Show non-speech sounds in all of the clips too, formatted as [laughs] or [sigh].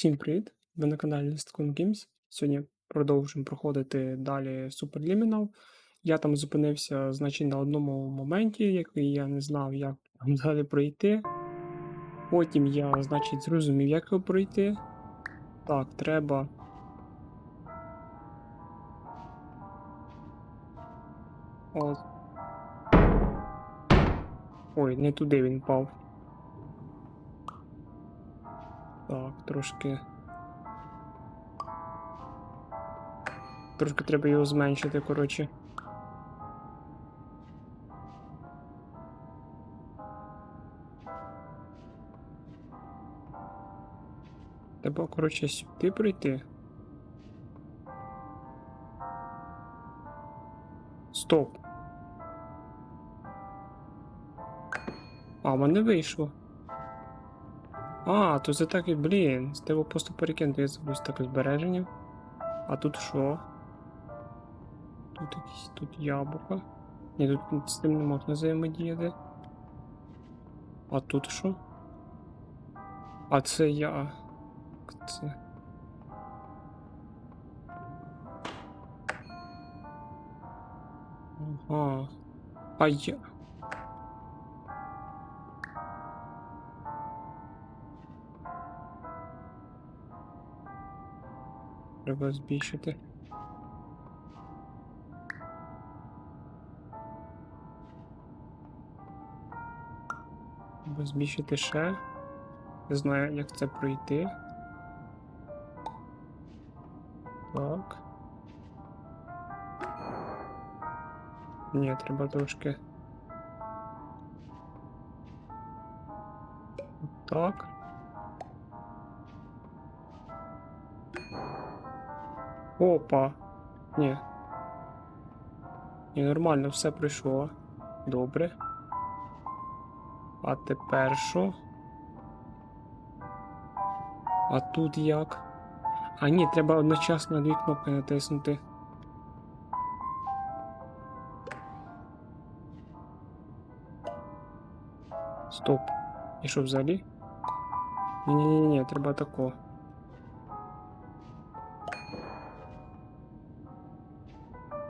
Усім привіт! Ви на каналі Stone Games. Сьогодні продовжуємо проходити далі Superliminal. Я там зупинився, значить, на одному моменті, який я не знав, як там далі пройти. Потім я, значить, зрозумів, як його пройти. Так, треба. От. Ой, не туди він впав. Так, трошки. Трошки треба його зменшити, коротше. Треба, коротше, сюди пройти. Стоп. А, мене вийшло. А, то це так і, блін, з тебе просто перекинути, я забув так збереження. А тут що? Тут якісь тут яблука. Ні, тут з тим не можна взаємодіяти. А тут що? А це я. Це. Ага. А я. Треба збільшити. Треба збільшити ще. Не знаю, як це пройти. Так. Ні, треба трошки. Так. Опа. Ні. Ні, нормально, все пройшло. Добре. А тепер що? А тут як? А ні, треба одночасно дві кнопки натиснути. Стоп. І що взагалі? Ні-ні-ні, треба тако.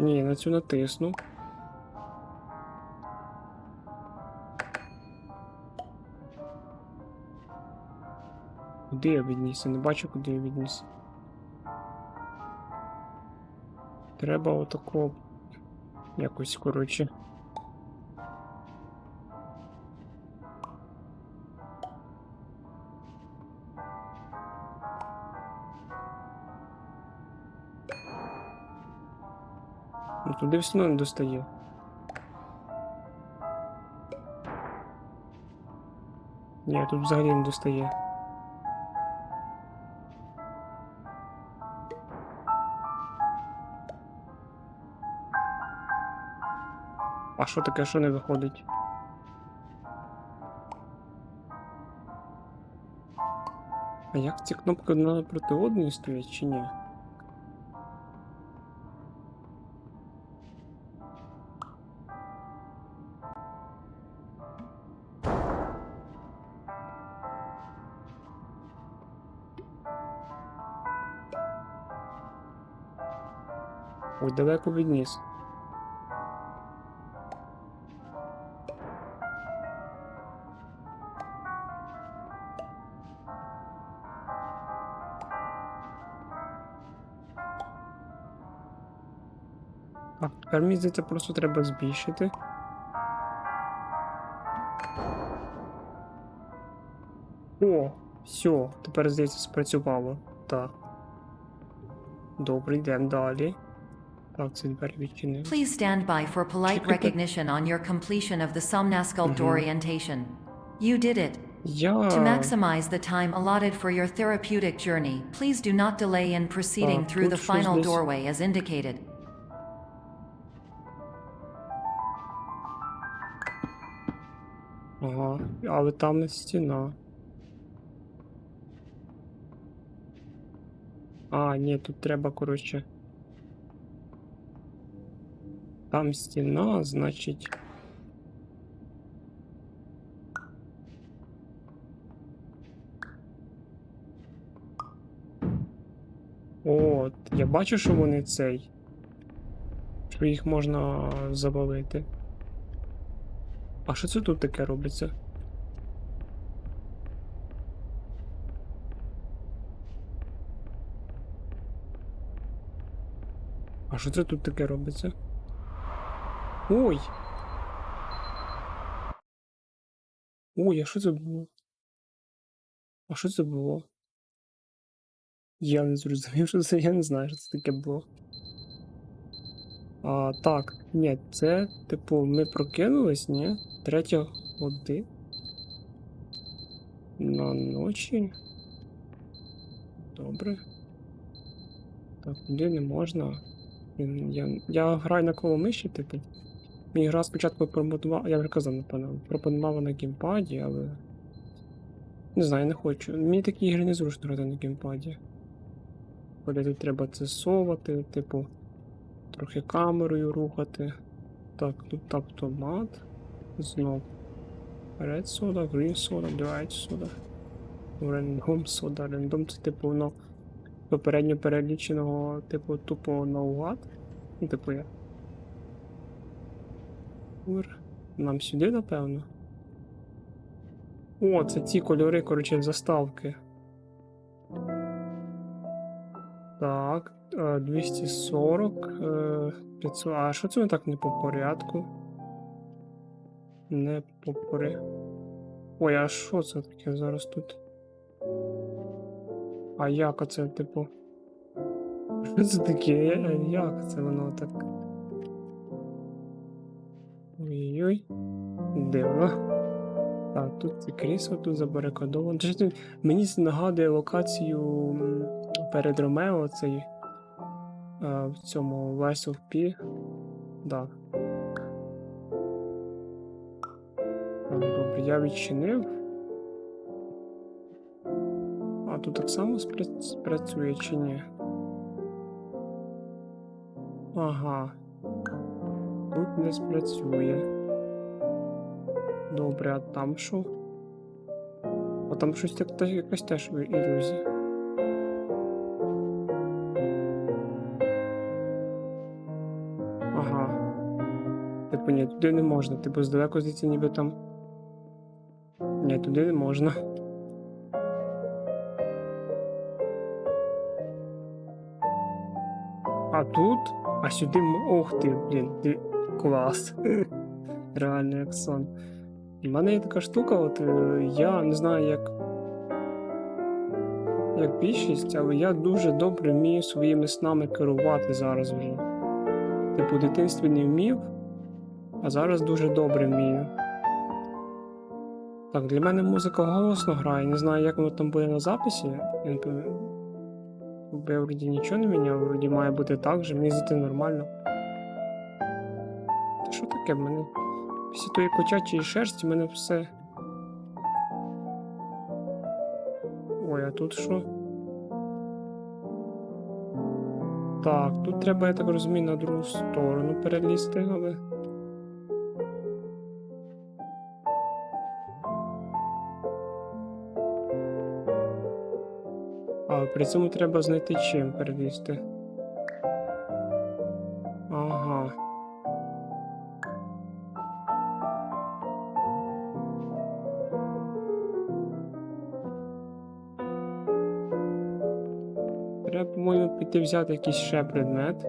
Ні, на цю натисну. Куди я відніс? Я не бачу, куди я відніс. Треба отако якось, коротше. Туди все одно не достає. Ні, тут взагалі не достає. А що таке, що не виходить? А як ці кнопки одна проти одної стоять чи ні? Ой, далеко відніс. Так, тепер мені здається, просто треба збільшити. О, все, тепер здається спрацювало. Так. Добре, йдемо далі. Please stand by for polite Чекайте. recognition on your completion of the Somnasculpt Mhm. orientation. You did it. Я. To maximize the time allotted for your therapeutic journey, please do not delay in proceeding Так, through тут the щось final десь- doorway as indicated. Ага, але там не стіна. А, ні, тут треба, коротше. Там стіна, значить. От, я бачу, що вони цей. Що їх можна завалити. А що це тут таке робиться? А що це тут таке робиться? Ой! Ой, а що це було? А що це було? Я не зрозумів, що це, я не знаю, що це таке було. А, так, ні, це, типу, ми прокинулись, ні? Третя година. На ночі. Добре. Так, туди не можна. Я, я граю на коло миші, типу. Мені гра спочатку пропонувала, я вже казав, напевно, пропонувала на геймпаді, але. Не знаю, не хочу. Мені такі ігри не зручно грати на геймпаді. Коли тут треба це совати, типу, трохи камерою рухати. Так, тут автомат. Знов. Red сода, green сода, white сода. Random сода. Random це типу воно попередньо переліченого, типу, тупо наугад. Ну, типу я. Ур. Нам сюди, напевно. О, це ці кольори, коротше, заставки. Так, е, 240, е, 500. А що це ми так не по порядку? Не по порядку. Ой, а що це таке зараз тут? А як оце, типу? [laughs] Що це таке? Е, Як це воно так? Дивно. Так, тут це крісло тут забарикадовано. Мені нагадує локацію перед Ромео цей е, в цьому Lies of P. Да. Добре, я відчинив. А тут так само спрацює чи ні? Ага. Тут не спрацює. Добре, а там що? А там щось якась теж ілюзія. Ага. Типу, ні, туди не можна. Типу, здалеку звідси ніби там. Ні, туди не можна. А тут? А сюди. Ох ти, блін, ти клас. [laughs] Реально як сон. У мене є така штука, от е, я не знаю, як. Як більшість, але я дуже добре вмію своїми снами керувати зараз вже. Типу, дитинстві не вмів, а зараз дуже добре вмію. Так, для мене музика голосно грає, не знаю, як воно там буде на записі. Я не пам'ятаю. Я вроді нічого не міняв, вроді має бути так же, мені зайти нормально. Що таке в мене? Після тої котячої шерсті в мене все. Ой, а тут що? Так, тут треба, я так розумію, на другу сторону перелізти, але. А при цьому треба знайти чим перелізти. По-моєму, піти взяти якийсь ще предмет.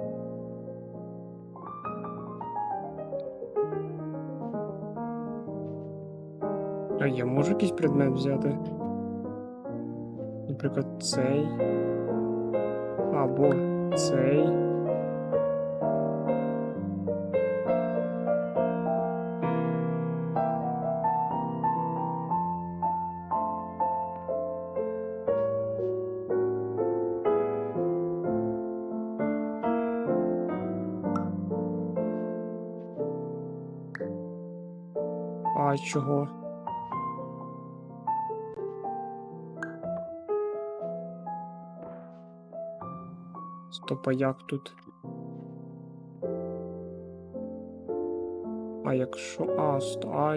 А я можу якийсь предмет взяти? Наприклад, цей. Або цей. Чого? Стоп, а як тут? А якщо. А, сто.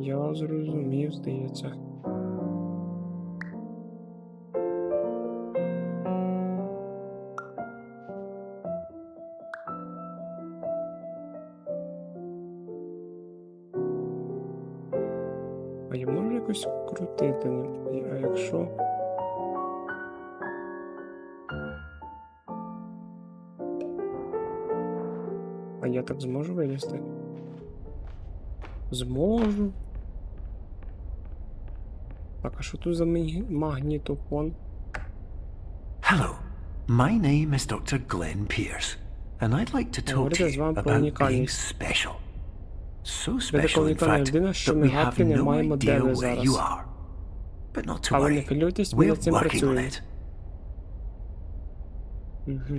Я зрозумів, здається. Що тут за магнітофон? Hello, my name is Dr. Glenn Pierce, and I'd like to talk to you about being special. So special, in fact, that we have no idea where you are. But not to worry, we're working on it. Угу.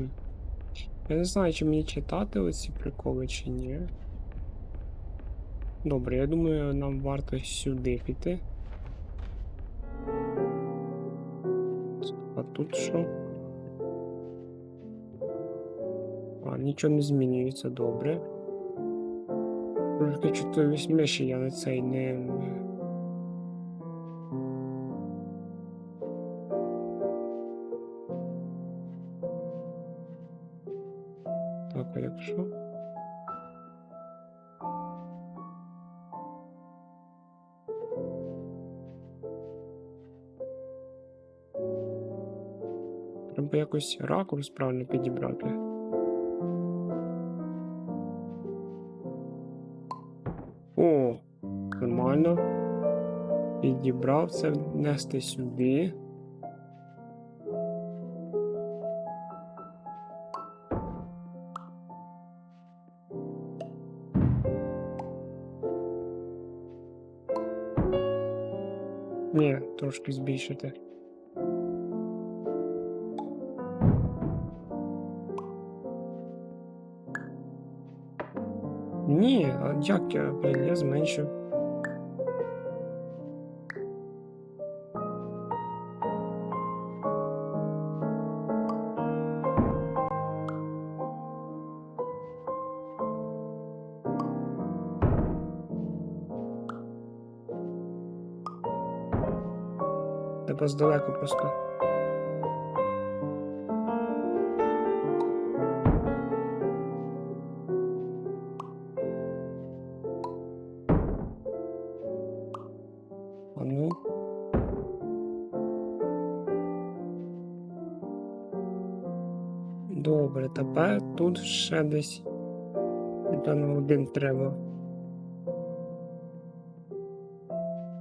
Я не знаю, чи мені читати оці приколи, чи ні. Добре, я думаю, нам варто сюди піти. А тут що? А, нічого не змінюється, добре. Тільки чотири ще я на цей не. Треба якось ракурс правильно підібрати. О, нормально. Підібрав це внести сюди. Ні, трошки збільшити. Як я, блін, я зменшив. Треба здалеку просто. Тут ще десь. Напевно, один треба.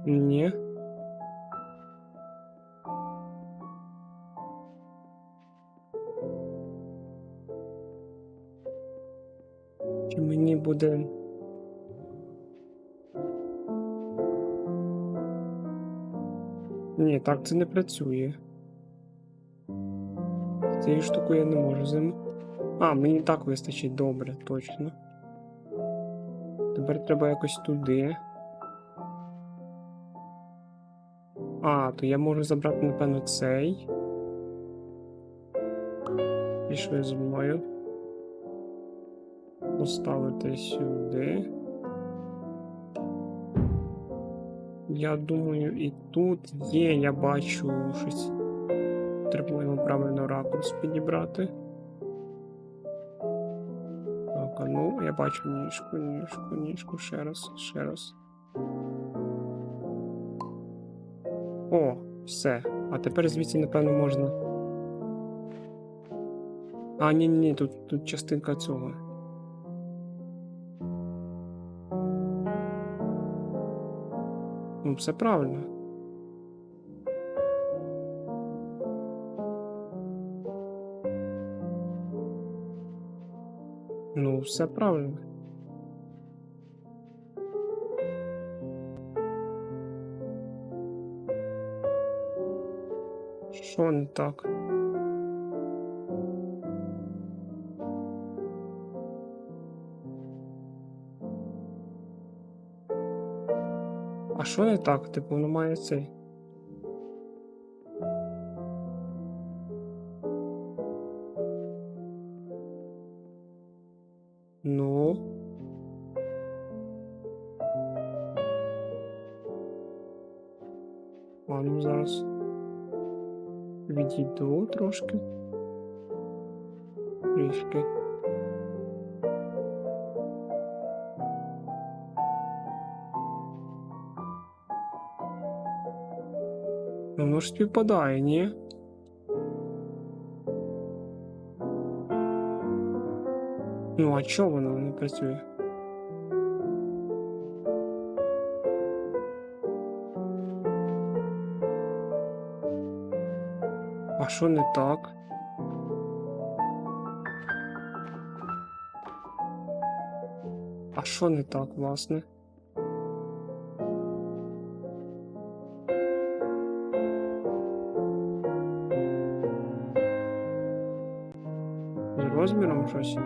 Ні. Чи мені буде. Ні, так це не працює. Цією штукою я не можу зим. А, мені так вистачить добре, точно. Тепер треба якось туди. А, то я можу забрати, напевно, цей. Пішли зі мною. Поставити сюди. Я думаю, і тут є, я бачу щось. Треба правильно ракурс підібрати. Я бачу ніжку, ніжку, ніжку, ще раз, ще раз. О, все. А тепер звідси, напевно, можна. А, ні, ні, тут, тут частинка цього. Ну, все правильно. Ну, все правильно. Що не так? А що не так? Типу, воно має цей. трошки. Трішки. Ну, Воно ж співпадає, ні? Ну, а чого воно не працює? Що не так? А що не так, власне? З розміром щось?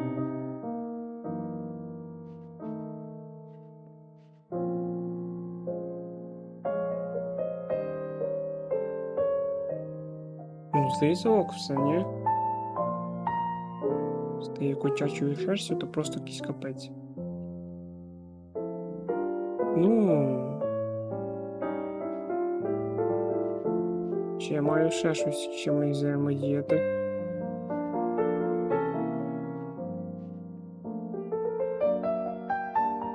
Ну, здається, все, ні? Стає котячою шерстю, то просто якийсь капець. Ну. Чи я маю ще щось, з чим взаємодіяти?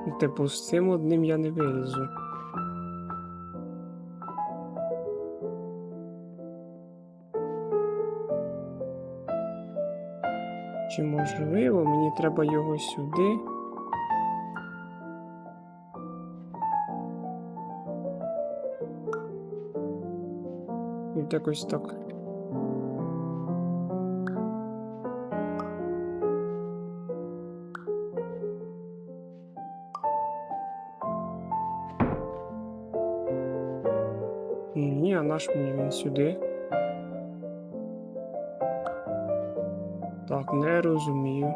Ну, Типу, з цим одним я не вилізу. Можливо мені треба його сюди? От якось так. Ні, а наш мені він сюди. Так, не розумію.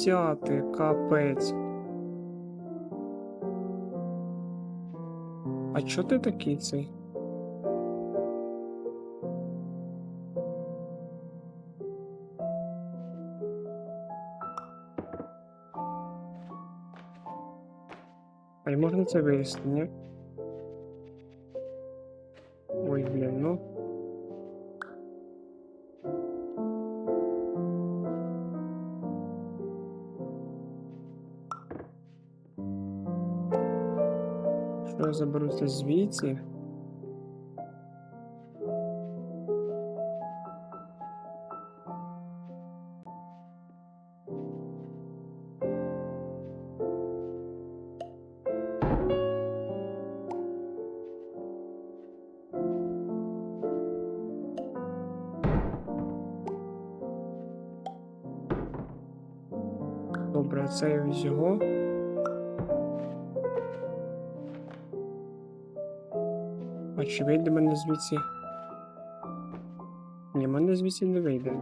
Взяти, капець. А чо ти такий цей? А можна це вивести, ні? Що я звідси? Добре, це його. А чи вийде мене звідси? Ні, мене звідси не вийде.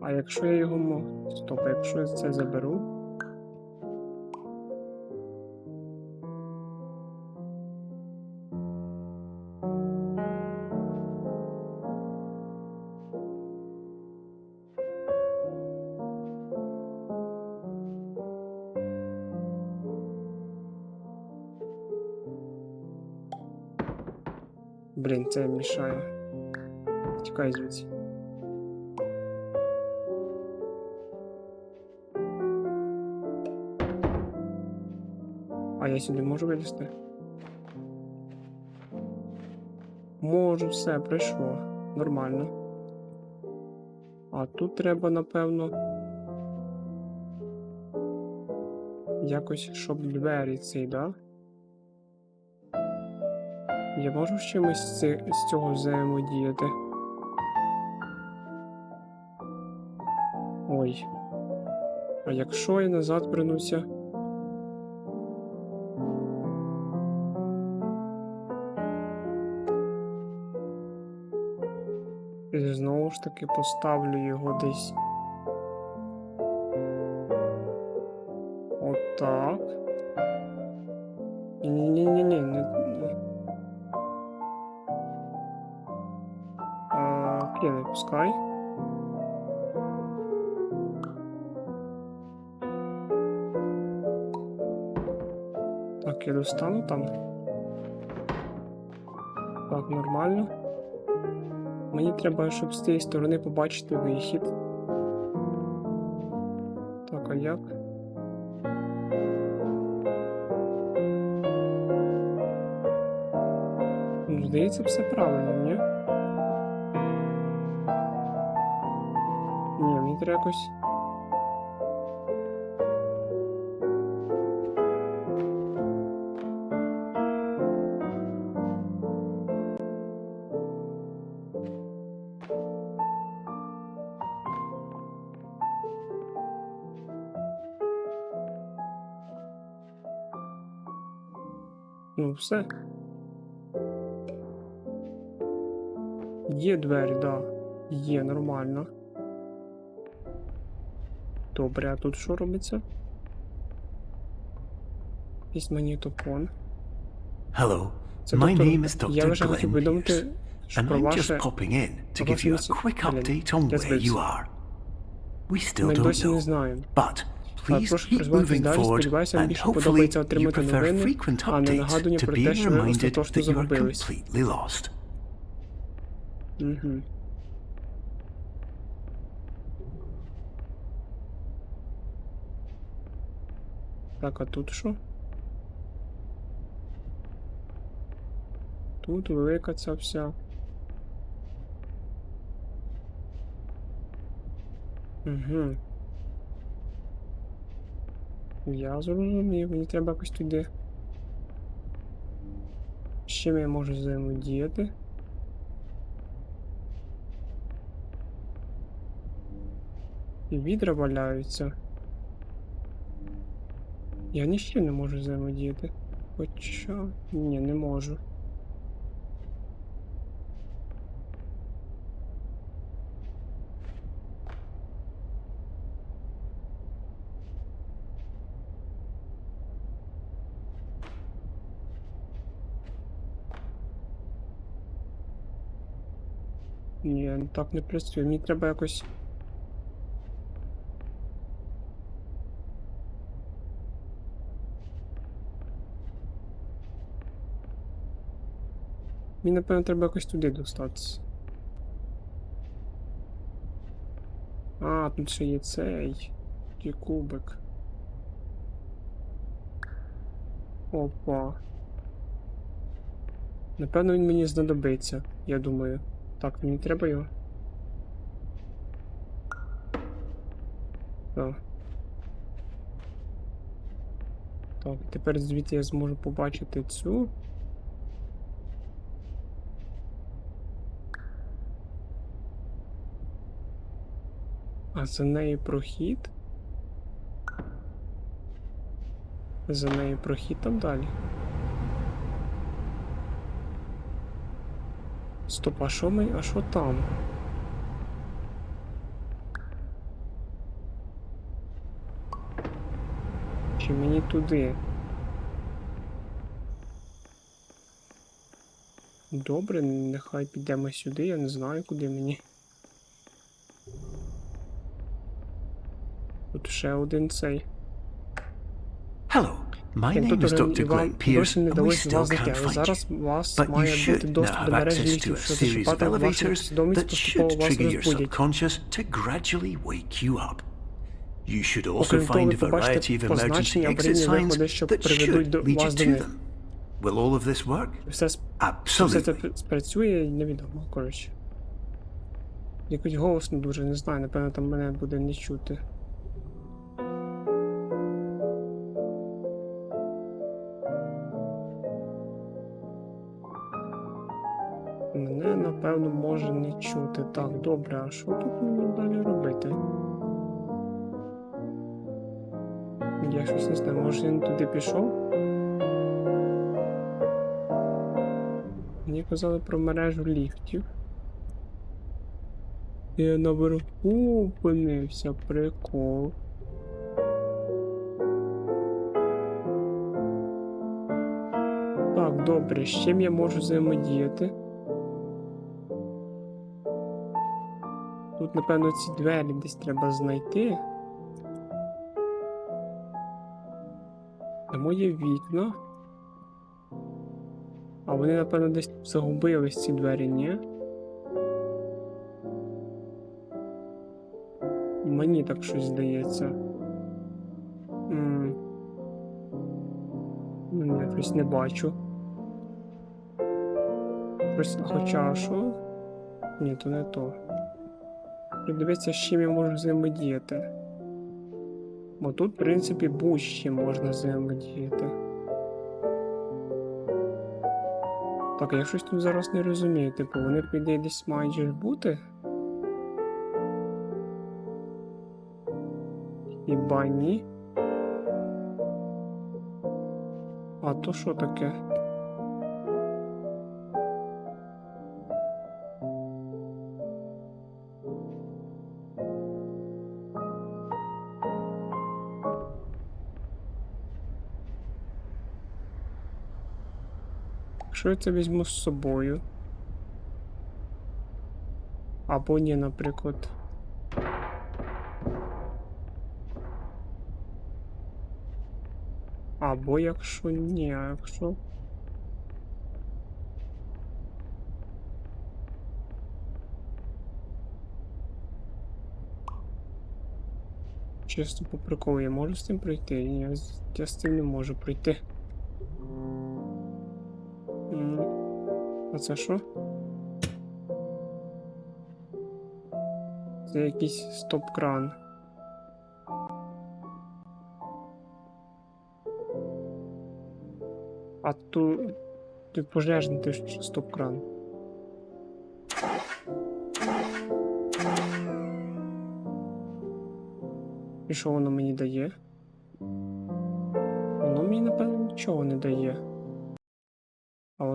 А якщо я його мог... Стоп, якщо я це заберу. Це мішає. Тікай звідси. А я сюди можу вилізти? Можу, все, пройшло. Нормально. А тут треба, напевно. Якось, щоб двері ці, да? Я можу з чимось з, цього взаємодіяти? Ой. А якщо я назад вернуся? І знову ж таки поставлю його десь. Так, я достану там. Так, нормально. Мені треба, щоб з цієї сторони побачити вихід. Так, а як? Ну, Здається, все правильно, ні? Ні, мені треба якось. Все. Є двері, да. Є, нормально. Добре, а тут що робиться? Якийсь магнітофон. Hello, Це my доктор- name is Я вже хотів повідомити, що про ваше... just popping in to give you a quick update on where you are. We still don't know, but please keep moving forward, and hopefully you prefer frequent а не updates to про те, being що reminded that you are completely lost. Угу. Так, а тут що? Тут велика ця вся. Угу. Я зрозумів, мені треба якось туди. З чим я можу взаємодіяти? І відра валяються. Я ні з чим не можу взаємодіяти. Хоча. Ні, не можу. Ні, так не працює. Мені треба якось. Мені, напевно, треба якось туди достатися. А, тут ще є цей. Є кубик. Опа. Напевно, він мені знадобиться, я думаю. Так, мені треба його. Так. Так, тепер звідти я зможу побачити цю. А за нею прохід? За нею прохід там далі. Стоп, а що ми. А що там? Чи мені туди? Добре, нехай підемо сюди, я не знаю, куди мені. Тут ще один цей. Hello, my Так, name is тобто Dr. Glenn Pierce, and we still can't find you. But you should now have access to a series of elevators that should trigger your subconscious to gradually wake you up. You should also Окрім того, find ви a variety побачите of emergency позначення exit аварійні signs виходи, що that приведуть should до lead you вас до to них. them. Will all of this work? Все, все це Absolutely. спрацює, невідомо, коротше. Якось голосно дуже, не знаю, напевно там мене буде не чути. Мене, напевно, може не чути. Так, добре, а що тут мені далі робити? Я щось не знаю, може він туди пішов? Мені казали про мережу ліфтів. Я наверху опинився, прикол. Так, добре, з чим я можу взаємодіяти? Тут, напевно, ці двері десь треба знайти. Там є вікна. А вони, напевно, десь загубились ці двері, ні? Мені так щось здається. М. М, Я щось не бачу. Щось, хоча що? Ні, то не то. Придивитися, з чим я можу взаємодіяти. Бо тут, в принципі, будь-чим можна взаємодіяти. Так, я щось тут зараз не розумію. Типу, вони піде десь мають бути. Хіба ні? А то що таке? Якщо я це візьму з собою. Або ні, наприклад. Або якщо ні, а якщо. Чисто по приколу, я можу з цим пройти? Ні, я з- я цим не можу пройти. А це що? Це якийсь стоп-кран. А ту. Ти пожежний, ти що стоп-кран. І що воно мені дає? Воно мені, напевно, нічого не дає.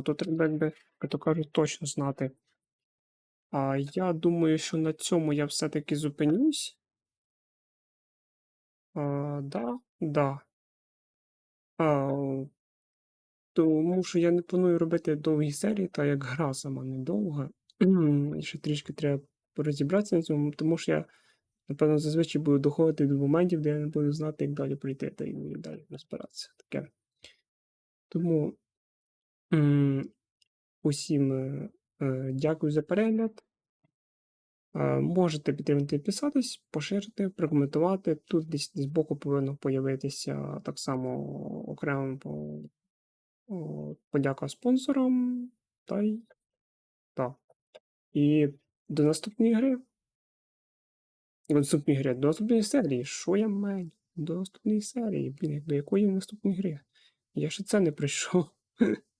Тут треба, якби, як то кажуть, точно знати. А я думаю, що на цьому я все-таки зупинюсь. А, да, да. А, тому що я не планую робити довгі серії, та як гра сама недовга. І ще трішки треба розібратися на цьому, тому що я, напевно, зазвичай буду доходити до моментів, де я не буду знати, як далі пройти, та й далі розбиратися. Таке. Тому усім е, е, дякую за перегляд. Е, Можете підтримати підписатись, поширити, прокоментувати. Тут десь збоку повинно появитися так само окремо по, подяка спонсорам. Та й так. І до наступної гри. До наступної гри, до наступної серії. Що я маю? До наступної серії. Блін, до якої наступної гри? Я ще це не прийшов. [laughs]